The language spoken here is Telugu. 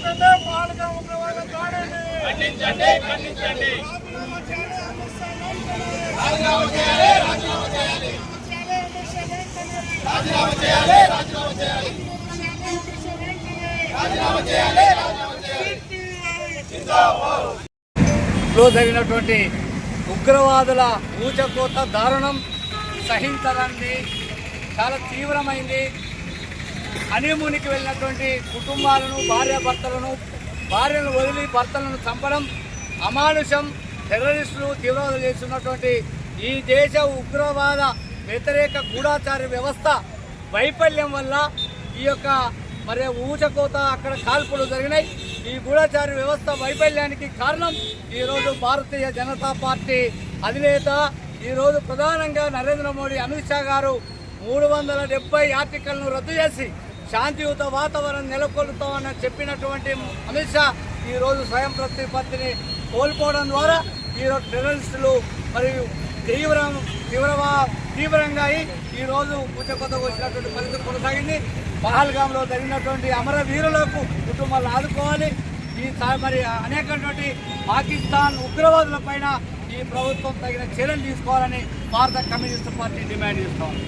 ఖండించండి ఖండించండి పాల్గా ఉగ్రవాదుల దాడిని ఖండించండి ఖండించండి. రాజీనామా చేయాలి రాజీనామా చేయాలి. రాజీనామా రాజీనామా చేయాలి చేయాలి రాజీనామా చేయాలి. రాజీనామా చేయాలి రాజీనామా చేయాలి. లో జరిగినటువంటి ఉగ్రవాదుల ఊచకోత దారుణం సహించరాన్ని చాలా తీవ్రమైంది. హనీమూన్కి వెళ్ళినటువంటి కుటుంబాలను భార్యాభర్తలను భార్యను వదిలి భర్తలను చంపడం అమానుషం టెర్రరిస్టులు తీవ్రవాదం చేస్తున్నటువంటి ఈ దేశ ఉగ్రవాద వ్యతిరేక గూఢాచార వ్యవస్థ వైఫల్యం వల్ల ఈ యొక్క మరి ఊచకోత అక్కడ కాల్పులు జరిగినాయి. ఈ గూఢాచార వ్యవస్థ వైఫల్యానికి కారణం ఈరోజు భారతీయ జనతా పార్టీ అధినేత ఈరోజు ప్రధానంగా నరేంద్ర మోడీ అమిత్ షా గారు మూడు వందల డెబ్బై ఆర్టికల్ను రద్దు చేసి శాంతియుత వాతావరణం నెలకొల్పుతామని చెప్పినటువంటి అమిత్ షా ఈరోజు స్వయం ప్రతిపత్తిని కోల్పోవడం ద్వారా ఈరోజు టెర్రరిస్టులు మరియు తీవ్రం తీవ్రవా తీవ్రంగా అయి ఈరోజు పూచకొత్త వచ్చినటువంటి పరిస్థితి కొనసాగింది. పహల్గాంలో జరిగినటువంటి అమరవీరులకు కుటుంబాలను ఆదుకోవాలి. ఈ మరి అనేకటువంటి పాకిస్తాన్ ఉగ్రవాదుల పైన ఈ ప్రభుత్వం తగిన చర్యలు తీసుకోవాలని భారత కమ్యూనిస్ట్ పార్టీ డిమాండ్ చేస్తోంది.